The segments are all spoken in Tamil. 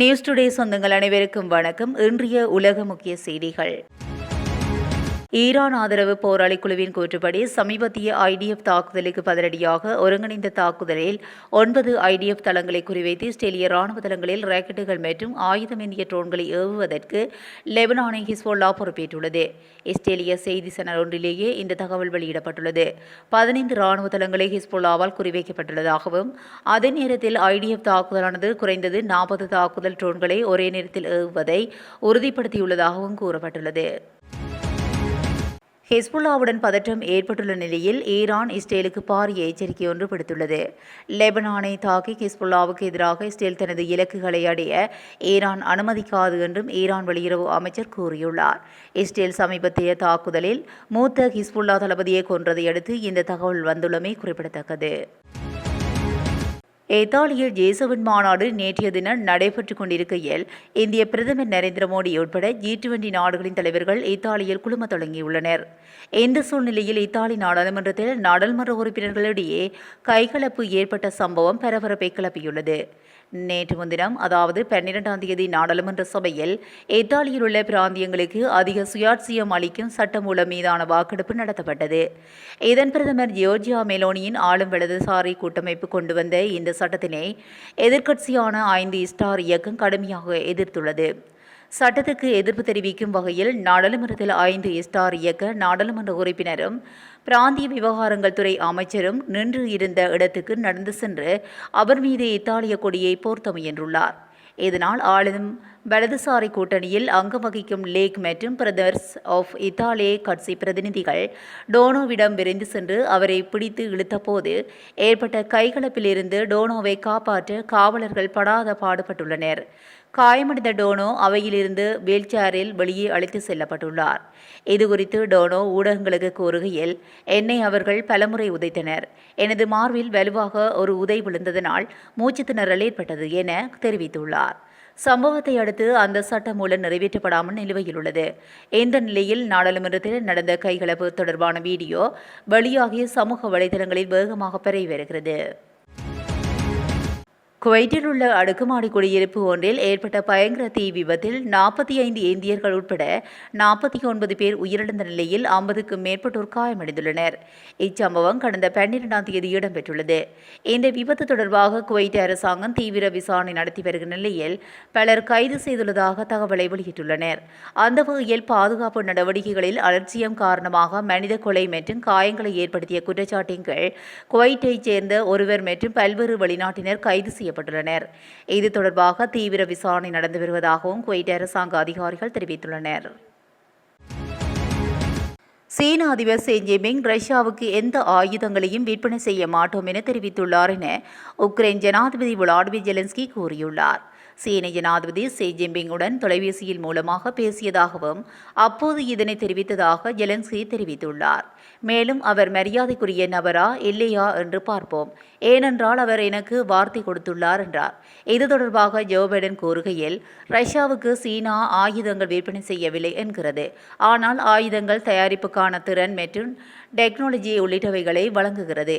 நியூஸ் டுடே சொந்தங்கள் அனைவருக்கும் வணக்கம். இன்றைய உலக முக்கிய செய்திகள். ஈரான் ஆதரவு போராளி குழுவின் கூற்றுப்படி சமீபத்திய ஐடிஎஃப் தாக்குதலுக்கு பதிலடியாக ஒருங்கிணைந்த தாக்குதலில் ஒன்பது ஐடிஎஃப் தளங்களை குறிவைத்து இஸ்ரேலிய ராணுவ தளங்களில் ராக்கெட்டுகள் மற்றும் ஆயுதமேந்திய ட்ரோன்களை ஏவுவதற்கு லெபனானை ஹிஸ்போல்லா பொறுப்பேற்றுள்ளது. இஸ்ரேலிய செய்தி சேனல் ஒன்றிலேயே இந்த தகவல் வெளியிடப்பட்டுள்ளது. பதினைந்து ராணுவ தளங்களை ஹிஸ்போல்லாவால் குறிவைக்கப்பட்டுள்ளதாகவும் அதே நேரத்தில் ஐடிஎஃப் தாக்குதலானது குறைந்தது நாற்பது தாக்குதல் ட்ரோன்களை ஒரே நேரத்தில் ஏவுவதை உறுதிப்படுத்தியுள்ளதாகவும் கூறப்பட்டுள்ளது. ஹிஸ்புல்லாவுடன் பதற்றம் ஏற்பட்டுள்ள நிலையில் ஈரான் இஸ்ரேலுக்கு பாரிய எச்சரிக்கை ஒன்று விடுத்துள்ளது. லெபனானை தாக்கி ஹிஸ்புல்லாவுக்கு எதிராக இஸ்ரேல் தனது இலக்குகளை அடைய ஈரான் அனுமதிக்காது என்றும் ஈரான் வெளியுறவு அமைச்சர் கூறியுள்ளார். இஸ்ரேல் சமீபத்திய தாக்குதலில் மூத்த ஹிஸ்புல்லா தளபதியை கொன்றதை அடுத்து இந்த தகவல் வந்துள்ளமை குறிப்பிடத்தக்கது. இத்தாலியில் ஜேசவன் மாநாடு நேற்றைய தினம் நடைபெற்றுக் கொண்டிருக்கையில் இந்திய பிரதமர் நரேந்திர மோடி உட்பட ஜி டுவெண்டி நாடுகளின் தலைவர்கள் இத்தாலியில் குழும தொடங்கியுள்ளனர். இந்த சூழ்நிலையில் இத்தாலி நாடாளுமன்றத்தில் நாடாளுமன்ற உறுப்பினர்களிடையே கைகலப்பு ஏற்பட்ட சம்பவம் பரபரப்பை கிளப்பியுள்ளது. நேற்று முன்தினம் அதாவது பன்னிரெண்டாம் தேதி நாடாளுமன்ற சபையில் இத்தாலியில் உள்ள பிராந்தியங்களுக்கு அதிக சுயாட்சியம் அளிக்கும் சட்டமூலம் மீதான வாக்கெடுப்பு நடத்தப்பட்டது. இதன் பிரதமர் ஜியோர்ஜியா மெலோனியின் ஆளும் வலதுசாரி கூட்டமைப்பு கொண்டு வந்த இந்த சட்டத்தினை எதிர்க்கட்சியான ஐந்து ஸ்டார் இயக்கம் கடுமையாக எதிர்த்துள்ளது. சட்டத்துக்கு எதிர்ப்பு தெரிவிக்கும் வகையில் நாடாளுமன்றத்தில் ஐந்து ஸ்டார் இயக்க நாடாளுமன்ற உறுப்பினரும் பிராந்திய விவகாரங்கள் துறை அமைச்சரும் நின்று இருந்த இடத்துக்கு நடந்து சென்று அவர் மீது இத்தாலிய கொடியை போர்த்த முயன்றுள்ளார் இதனால் ஆளும் வலதுசாரி கூட்டணியில் அங்கம் வகிக்கும் லேக் மற்றும் பிரதர்ஸ் ஆஃப் இத்தாலே கட்சி பிரதிநிதிகள் டோனோவிடம் விரைந்து சென்று அவரை பிடித்து இழுத்தபோது ஏற்பட்ட கைகலப்பிலிருந்து டோனோவை காப்பாற்ற காவலர்கள் படாத பாடுபட்டுள்ளனர். காயமடைந்த டோனோ அவையிலிருந்து வீல்சேரில் வெளியே அழைத்து செல்லப்பட்டுள்ளார். இதுகுறித்து டோனோ ஊடகங்களுக்கு கூறுகையில் என்னை அவர்கள் பலமுறை உதைத்தனர். எனது மார்பில் வலுவாக ஒரு உதை விழுந்ததனால் மூச்சு திணறல் ஏற்பட்டது என தெரிவித்துள்ளார். சம்பவத்தை அடுத்து அந்த சட்டம் மூலம் நிறைவேற்றப்படாமல் நிலுவையில் உள்ளது. இந்த நிலையில் நாடாளுமன்றத்தில் நடந்த கைகலப்பு தொடர்பான வீடியோ வெளியாகிய சமூக வலைதளங்களில் வேகமாக பரவி வருகிறது. குவைட்டில் உள்ள அடுக்குமாடி குடியிருப்பு ஒன்றில் ஏற்பட்ட பயங்கர தீ விபத்தில் நாற்பத்தி ஐந்து இந்தியர்கள் உட்பட நாற்பத்தி ஒன்பது பேர் உயிரிழந்த நிலையில் ஐம்பதுக்கும் மேற்பட்டோர் காயமடைந்துள்ளனர். இச்சம்பவம் கடந்த பன்னிரெண்டாம் தேதி இடம்பெற்றுள்ளது. இந்த விபத்து தொடர்பாக குவைட் அரசாங்கம் தீவிர விசாரணை நடத்தி வருகிற நிலையில் பலர் கைது செய்துள்ளதாக தகவலை வெளியிட்டுள்ளனர். அந்த வகையில் பாதுகாப்பு நடவடிக்கைகளில் அலட்சியம் காரணமாக மனித கொலை மற்றும் காயங்களை ஏற்படுத்திய குற்றச்சாட்டின் கீழ் குவைட்டைச் சேர்ந்த ஒருவர் மற்றும் பல்வேறு வெளிநாட்டினர் கைது செய்ய செய்யப்பட்டுள்ளனர் இது தொடர்பாக தீவிர விசாரணை நடந்து வருவதாகவும் குவைட் அரசாங்க அதிகாரிகள் தெரிவித்துள்ளனர். சீன அதிபர் ஷி ஜின்பிங் ரஷ்யாவுக்கு எந்த ஆயுதங்களையும் விற்பனை செய்ய மாட்டோம் என தெரிவித்துள்ளார் என உக்ரைன் ஜனாதிபதி விளாடிமிர் ஜெலன்ஸ்கி கூறியுள்ளார். சீன ஜனாதிபதி ஷி ஜின்பிங்குடன் தொலைபேசியில் மூலமாக பேசியதாகவும் அப்போது இதனை தெரிவித்ததாக ஜெலன்ஸ்கி தெரிவித்துள்ளார். மேலும் அவர் மரியாதைக்குரிய நபரா இல்லையா என்று பார்ப்போம். ஏனென்றால் அவர் எனக்கு வார்த்தை கொடுத்துள்ளார் என்றார். இது தொடர்பாக ஜோ பைடன் கூறுகையில் ரஷ்யாவுக்கு சீனா ஆயுதங்கள் விற்பனை செய்யவில்லை என்கிறது. ஆனால் ஆயுதங்கள் தயாரிப்புக்கான திறன் மற்றும் டெக்னாலஜி உள்ளிட்டவைகளை வழங்குகிறது.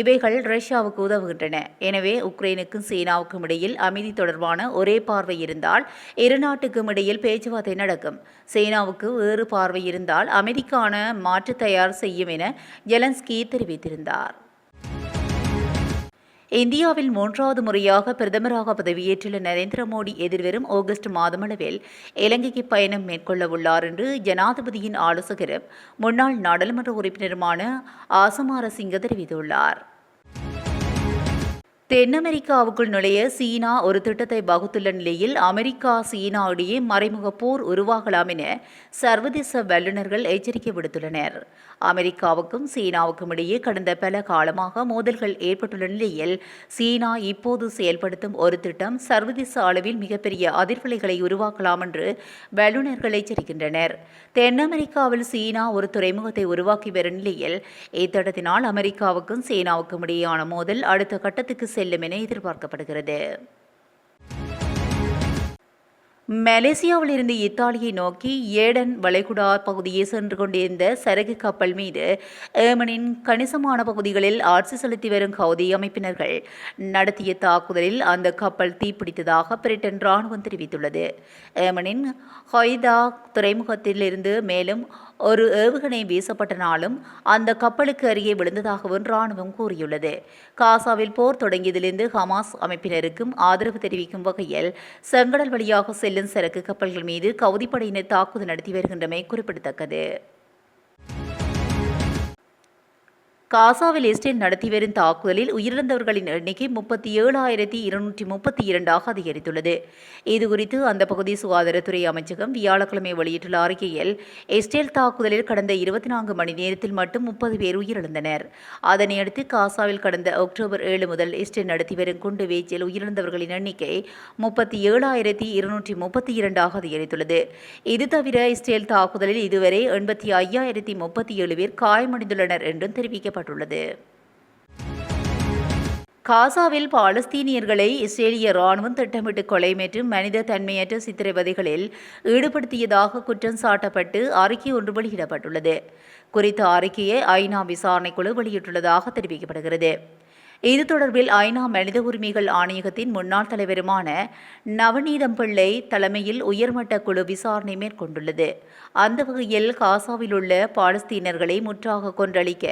இவைகள் ரஷ்யாவுக்கு உதவுகின்றன. எனவே உக்ரைனுக்கும் சீனாவுக்கும் இடையில் அமைதி தொடர்பான ஒரே பார்வை இருந்தால் இரு நாட்டுக்கும் இடையில் பேச்சுவார்த்தை நடக்கும். சீனாவுக்கு வேறு பார்வை இருந்தால் அமைதிக்கான மாற்று தயார் செய்யும் என ஜெலன்ஸ்கி தெரிவித்திருந்தார். இந்தியாவில் மூன்றாவது முறையாக பிரதமராக பதவியேற்றுள்ள நரேந்திர மோடி எதிர்வரும் ஆகஸ்ட் மாதமளவில் இலங்கைக்கு பயணம் மேற்கொள்ள உள்ளார் என்று ஜனாதிபதியின் ஆலோசகரும் முன்னாள் நாடாளுமன்ற உறுப்பினருமான ஆசமாரசிங்க தெரிவித்துள்ளார். தென் அமெரிக்காவுக்குள் நுழைய சீனா ஒரு திட்டத்தை வகுத்துள்ள நிலையில் அமெரிக்கா சீனா இடையே மறைமுக போர் உருவாகலாம் என சர்வதேச வல்லுநர்கள் எச்சரிக்கை விடுத்துள்ளனர். அமெரிக்காவுக்கும் சீனாவுக்கும் இடையே கடந்த பல காலமாக மோதல்கள் ஏற்பட்டுள்ள நிலையில் சீனா இப்போது செயல்படுத்தும் ஒரு திட்டம் சர்வதேச அளவில் மிகப்பெரிய அதிர்வலைகளை உருவாக்கலாம் என்று வல்லுநர்கள் எச்சரிக்கின்றனர். தென் அமெரிக்காவில் சீனா ஒரு துறைமுகத்தை உருவாக்கி வரும் நிலையில் இத்திட்டத்தினால் அமெரிக்காவுக்கும் சீனாவுக்கும் இடையேயான மோதல் அடுத்த கட்டத்துக்கு செல்லும் என எதிர்பார்க்கப்படுகிறது. மலேசியாவிலிருந்து இத்தாலியை நோக்கி ஏடன் வளைகுடா பகுதியை சென்று கொண்டிருந்த சரகு கப்பல் மீது ஏமனின் கணிசமான பகுதிகளில் ஆட்சி செலுத்தி வரும் ஹவுதி அமைப்பினர்கள் நடத்திய தாக்குதலில் அந்த கப்பல் தீப்பிடித்ததாக பிரிட்டன் ராணுவம் தெரிவித்துள்ளது. ஏமனின் ஹொய்தா துறைமுகத்திலிருந்து மேலும் ஒரு ஏவுகணை வீசப்பட்டனாலும் அந்த கப்பலுக்கு அருகே விழுந்ததாகவும் ராணுவம் கூறியுள்ளது. காசாவில் போர் தொடங்கியதிலிருந்து ஹமாஸ் அமைப்பினருக்கும் ஆதரவு தெரிவிக்கும் வகையில் செங்கடல் வழியாக செல்லும் சரக்கு கப்பல்கள் மீது கவுதிப்படையினர் தாக்குதல் நடத்தி வருகின்றமை குறிப்பிடத்தக்கது. காசாவில் இஸ்ரேல் நடத்தி வரும் தாக்குதலில் உயிரிழந்தவர்களின் எண்ணிக்கை முப்பத்தி ஏழாயிரத்தி இருநூற்றி முப்பத்தி இரண்டாக அதிகரித்துள்ளது. இதுகுறித்து அந்த பகுதி சுகாதாரத்துறை அமைச்சகம் வியாழக்கிழமை வெளியிட்டுள்ள அறிக்கையில் இஸ்ரேல் தாக்குதலில் கடந்த இருபத்தி நான்கு மணி நேரத்தில் மட்டும் முப்பது பேர் உயிரிழந்தனர். அதனையடுத்து காசாவில் கடந்த அக்டோபர் ஏழு முதல் இஸ்ரேல் நடத்தி வரும் குண்டு வீச்சில் உயிரிழந்தவர்களின் எண்ணிக்கை முப்பத்தி ஏழாயிரத்தி இருநூற்றி முப்பத்தி இரண்டாக அதிகரித்துள்ளது. இது தவிர இஸ்ரேல் தாக்குதலில் இதுவரை எண்பத்தி ஐயாயிரத்தி முப்பத்தி ஏழு பேர் காயமடைந்துள்ளனர் என்றும் தெரிவிக்கப்பட்டது தெரிவிக்கப்பட்டுள்ளது காசாவில் பாலஸ்தீனியர்களை இஸ்ரேலிய ராணுவம் திட்டமிட்டு கொலை மற்றும் மனித தன்மையற்ற சித்திரவதைகளில் ஈடுபடுத்தியதாக குற்றம் சாட்டப்பட்டு அறிக்கை ஒன்று வெளியிடப்பட்டுள்ளது. குறித்த அறிக்கையை ஐநா விசாரணைக்குழு வெளியிட்டுள்ளதாக தெரிவிக்கப்படுகிறது. இது தொடர்பில் ஐநா மனித உரிமைகள் ஆணையகத்தின் முன்னாள் தலைவருமான நவநீதம் பிள்ளை தலைமையில் உயர்மட்ட குழு விசாரணை மேற்கொண்டுள்ளது. அந்த வகையில் காசாவில் உள்ள பாலஸ்தீனர்களை முற்றாக கொன்றளிக்க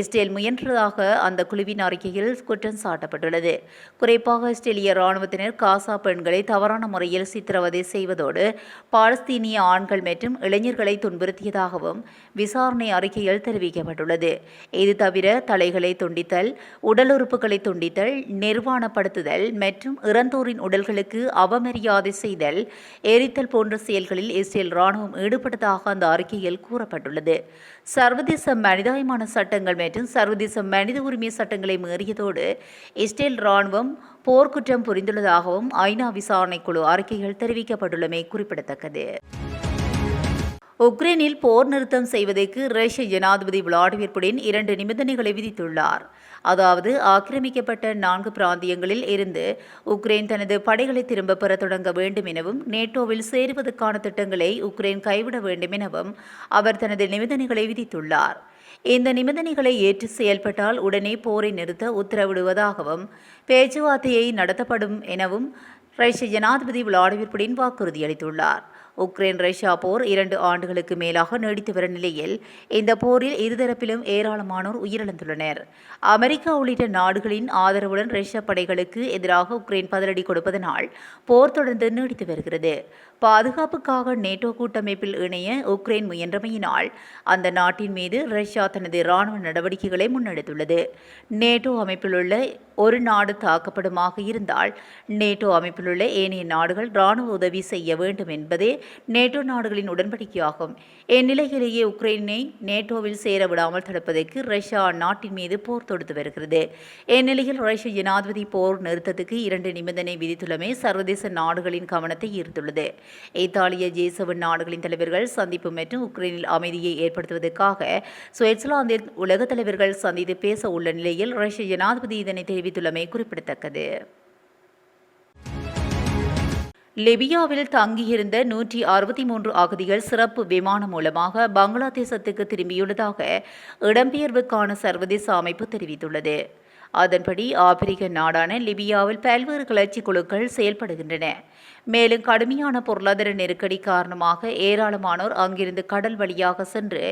இஸ்ரேல் முயன்றதாக அந்த குழுவின் அறிக்கையில் குற்றம் சாட்டப்பட்டுள்ளது. குறிப்பாக இஸ்ரேலிய ராணுவத்தினர் காசா பெண்களை தவறான முறையில் சித்திரவதை செய்வதோடு பாலஸ்தீனிய ஆண்கள் மற்றும் இளைஞர்களை துன்புறுத்தியதாகவும் விசாரணை அறிக்கையில் தெரிவிக்கப்பட்டுள்ளது. இது தவிர தலைகளை துண்டித்தல் உடல் உறுப்புகளை துண்டித்தல் நிர்வாணப்படுத்துதல் மற்றும் இறந்தோரின் உடல்களுக்கு அவமரியாதை செய்தல் எரித்தல் போன்ற செயல்களில் இஸ்ரேல் ராணுவம் ஈடுபட்டதாக அந்த அறிக்கையில் கூறப்பட்டுள்ளது. சர்வதேச மனிதாயமான சட்டங்கள் மற்றும் சர்வதேச மனித உரிமை சட்டங்களை மீறியதோடு இஸ்ரேல் ராணுவம் போர்க்குற்றம் புரிந்துள்ளதாகவும் ஐநா விசாரணைக்குழு அறிக்கைகள் தெரிவிக்கப்பட்டுள்ளமை குறிப்பிடத்தக்கது. உக்ரைனில் போர் நிறுத்தம் செய்வதற்கு ரஷ்ய ஜனாதிபதி விளாடிமிர் புடின் இரண்டு நிபந்தனைகளை விதித்துள்ளார். அதாவது ஆக்கிரமிக்கப்பட்ட நான்கு பிராந்தியங்களில் இருந்து உக்ரைன் தனது படைகளை திரும்ப பெற தொடங்க வேண்டும் எனவும் நேட்டோவில் சேருவதற்கான திட்டங்களை உக்ரைன் கைவிட வேண்டும் எனவும் அவர் தனது நிபந்தனைகளை விதித்துள்ளார். இந்த நிபந்தனைகளை ஏற்று செயல்பட்டால் உடனே போரை நிறுத்த உத்தரவிடுவதாகவும் பேச்சுவார்த்தையை நடத்தப்படும் எனவும் ரஷ்ய ஜனாதிபதி விளாடிமிர் புடின் வாக்குறுதியளித்துள்ளார். உக்ரைன் ரஷ்யா போர் இரண்டு ஆண்டுகளுக்கு மேலாக நீடித்து வரும் நிலையில் இந்த போரில் இருதரப்பிலும் ஏராளமானோர் உயிரிழந்துள்ளனர். அமெரிக்கா உள்ளிட்ட நாடுகளின் ஆதரவுடன் ரஷ்ய படைகளுக்கு எதிராக உக்ரைன் பதிலடி கொடுப்பதனால் போர் தொடர்ந்து நீடித்து வருகிறது. பாதுகாப்புக்காக நேட்டோ கூட்டமைப்பில் இணைய உக்ரைன் முயன்றமையினால் அந்த நாட்டின் மீது ரஷ்யா தனது இராணுவ நடவடிக்கைகளை முன்னெடுத்துள்ளது. நேட்டோ அமைப்பிலுள்ள ஒரு நாடு தாக்கப்படுமாக இருந்தால் நேட்டோ அமைப்பிலுள்ள ஏனைய நாடுகள் இராணுவ உதவி செய்ய வேண்டும் என்பதே நேட்டோ நாடுகளின் உடன்படிக்கையாகும். இந்நிலையிலேயே உக்ரைனை நேட்டோவில் சேர விடாமல் தடுப்பதற்கு ரஷ்யா அந்நாட்டின் மீது போர் தொடுத்து வருகிறது. இந்நிலையில் ரஷ்ய ஜனாதிபதி போர் நிறுத்தத்துக்கு இரண்டு நிபந்தனை விதித்துள்ளமை சர்வதேச நாடுகளின் கவனத்தை ஈர்த்துள்ளது. இத்தாலிய ஜே செவன் நாடுகளின் தலைவர்கள் சந்திப்பு மற்றும் உக்ரைனில் அமைதியை ஏற்படுத்துவதற்காக சுவிட்சர்லாந்தில் உலக தலைவர்கள் சந்தித்து பேச உள்ள நிலையில் ரஷ்ய ஜனாதிபதி இதனை தெரிவித்துள்ளமை குறிப்பிடத்தக்கது. லிபியாவில் தங்கியிருந்த நூற்றி அறுபத்தி மூன்று அகதிகள் சிறப்பு விமானம் மூலமாக பங்களாதேசத்துக்கு திரும்பியுள்ளதாக இடம்பெயர்வுக்கான சர்வதேச அமைப்பு தெரிவித்துள்ளது. அதன்படி ஆப்பிரிக்க நாடான லிபியாவில் பல்வேறு கிளர்ச்சி குழுக்கள் செயல்படுகின்றன. மேலும் கடுமையான பொருளாதார நெருக்கடி காரணமாக ஏராளமானோர் அங்கிருந்து கடல் வழியாக சென்று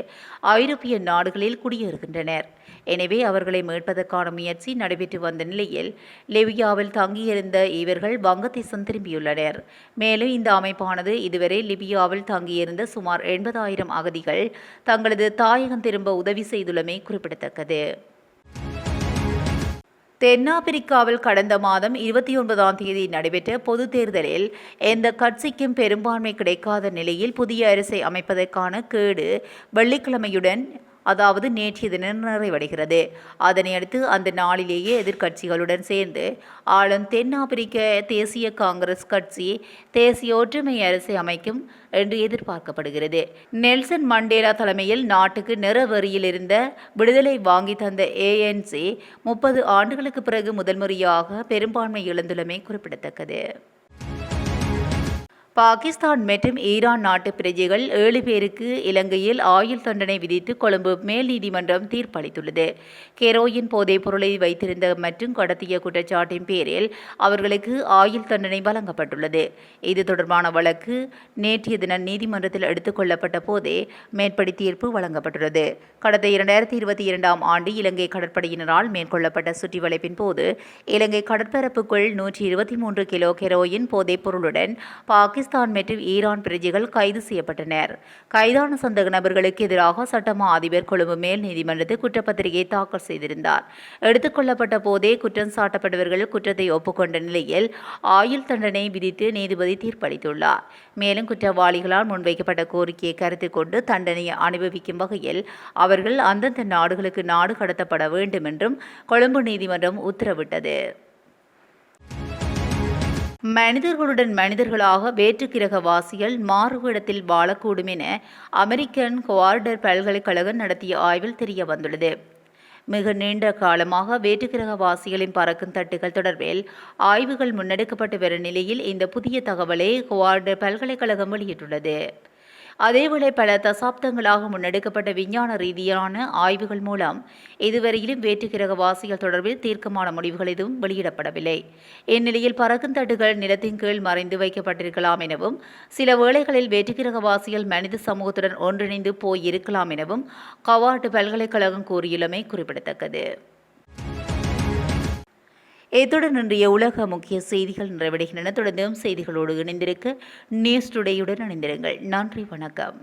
ஐரோப்பிய நாடுகளில் குடியேறுகின்றனர். எனவே அவர்களை மீட்பதற்கான முயற்சி நடைபெற்று வந்த நிலையில் லிபியாவில் தங்கியிருந்த இவர்கள் வங்கதேசம் திரும்பியுள்ளனர். மேலும் இந்த அமைப்பானது இதுவரை லிபியாவில் தங்கியிருந்த சுமார் எண்பதாயிரம் அகதிகள் தங்களது தாயகம் திரும்ப உதவி செய்துள்ளமை குறிப்பிடத்தக்கது. தென்னாப்பிரிக்காவில் கடந்த மாதம் இருபத்தி ஒன்பதாம் தேதி நடைபெற்ற பொதுத் தேர்தலில் எந்த கட்சிக்கும் பெரும்பான்மை கிடைக்காத நிலையில் புதிய அரசை அமைப்பதற்கான கேடு வெள்ளிக்கிழமையுடன் அதாவது நேற்றைய தினம் நிறைவடைகிறது. அதனையடுத்து அந்த நாளிலேயே எதிர்க்கட்சிகளுடன் சேர்ந்து ஆளும் தென்னாப்பிரிக்க தேசிய காங்கிரஸ் கட்சி தேசிய ஒற்றுமை அரசை அமைக்கும் என்று எதிர்பார்க்கப்படுகிறது. நெல்சன் மண்டேலா தலைமையில் நாட்டுக்கு நிறவரியில் இருந்த விடுதலை வாங்கி தந்த ஏஎன்சி முப்பது ஆண்டுகளுக்கு பிறகு முதல் முறையாக பெரும்பான்மை இழந்துள்ளமை குறிப்பிடத்தக்கது. பாகிஸ்தான் மற்றும் ஈரான் நாட்டு பிரஜைகள் ஏழு பேருக்கு இலங்கையில் ஆயுள் தண்டனை விதித்து கொழும்பு மேல் நீதிமன்றம் தீர்ப்பளித்துள்ளது. கெரோயின் போதைப் பொருளை வைத்திருந்த மற்றும் கடத்திய குற்றச்சாட்டின் பேரில் அவர்களுக்கு ஆயுள் தண்டனை வழங்கப்பட்டுள்ளது. இது தொடர்பான வழக்கு நேற்றைய தினம் நீதிமன்றத்தில் எடுத்துக் கொள்ளப்பட்ட போதே மேற்படி தீர்ப்பு வழங்கப்பட்டுள்ளது. கடந்த இரண்டாயிரத்தி இருபத்தி இரண்டாம் ஆண்டு இலங்கை கடற்படையினரால் மேற்கொள்ளப்பட்ட சுற்றி வளைப்பின் போது இலங்கை கடற்பரப்புக்குள் நூற்றி இருபத்தி மூன்று கிலோ கெரோயின் போதைப் பொருளுடன் பாகிஸ்தான் மற்றும் ஈரான் பிரஜைகள் கைது செய்யப்பட்டனர். கைதான சந்தக நபர்களுக்கு எதிராக சட்டமா அதிபர் கொழும்பு மேல் நீதிமன்றத்தில் குற்றப்பத்திரிகை தாக்கல் செய்திருந்தார். எடுத்துக்கொள்ளப்பட்ட போதே குற்றம் சாட்டப்பட்டவர்கள் குற்றத்தை ஒப்புக்கொண்ட நிலையில் ஆயுள் தண்டனை விதித்து நீதிபதி தீர்ப்பளித்துள்ளார். மேலும் குற்றவாளிகளால் முன்வைக்கப்பட்ட கோரிக்கையை கருத்தில் கொண்டு தண்டனையை அனுபவிக்கும் வகையில் அவர்கள் அந்தந்த நாடுகளுக்கு நாடு கடத்தப்பட வேண்டும் என்றும் கொழும்பு நீதிமன்றம் உத்தரவிட்டது. மனிதர்களுடன் மனிதர்களாக வேற்றுக்கிரகவாசிகள் மாறுவிடத்தில் வாழக்கூடும் என அமெரிக்கன் குவார்டர் பல்கலைக்கழகம் நடத்திய ஆய்வில் தெரிய வந்துள்ளது. மிக நீண்ட காலமாக வேற்றுக்கிரகவாசிகளின் பறக்கும் தட்டுகள் தொடர்பில் ஆய்வுகள் முன்னெடுக்கப்பட்டு வரும் நிலையில் இந்த புதிய தகவலை குவார்டர் பல்கலைக்கழகம் வெளியிட்டுள்ளது. அதேவேளை பல தசாப்தங்களாக முன்னெடுக்கப்பட்ட விஞ்ஞான ரீதியான ஆய்வுகள் மூலம் இதுவரையிலும் வேற்றுக்கிரக வாசிகள் தொடர்பில் தீர்க்கமான முடிவுகள் எதுவும் வெளியிடப்படவில்லை. இந்நிலையில் பறக்கும் தட்டுகள் நிலத்தின் கீழ் மறைந்து வைக்கப்பட்டிருக்கலாம் எனவும் சில வேளைகளில் வேற்றுக்கிரக வாசியல் மனித சமூகத்துடன் ஒன்றிணைந்து போயிருக்கலாம் எனவும் கவாட்டு பல்கலைக்கழகம் கூறியுள்ளமை குறிப்பிடத்தக்கது. இத்துடன் இன்றைய உலக முக்கிய செய்திகள் நிறைவடைகின்றன. தொடர்ந்தும் செய்திகளோடு இணைந்திருக்க நியூஸ் டுடேயுடன் இணைந்திருங்கள். நன்றி வணக்கம்.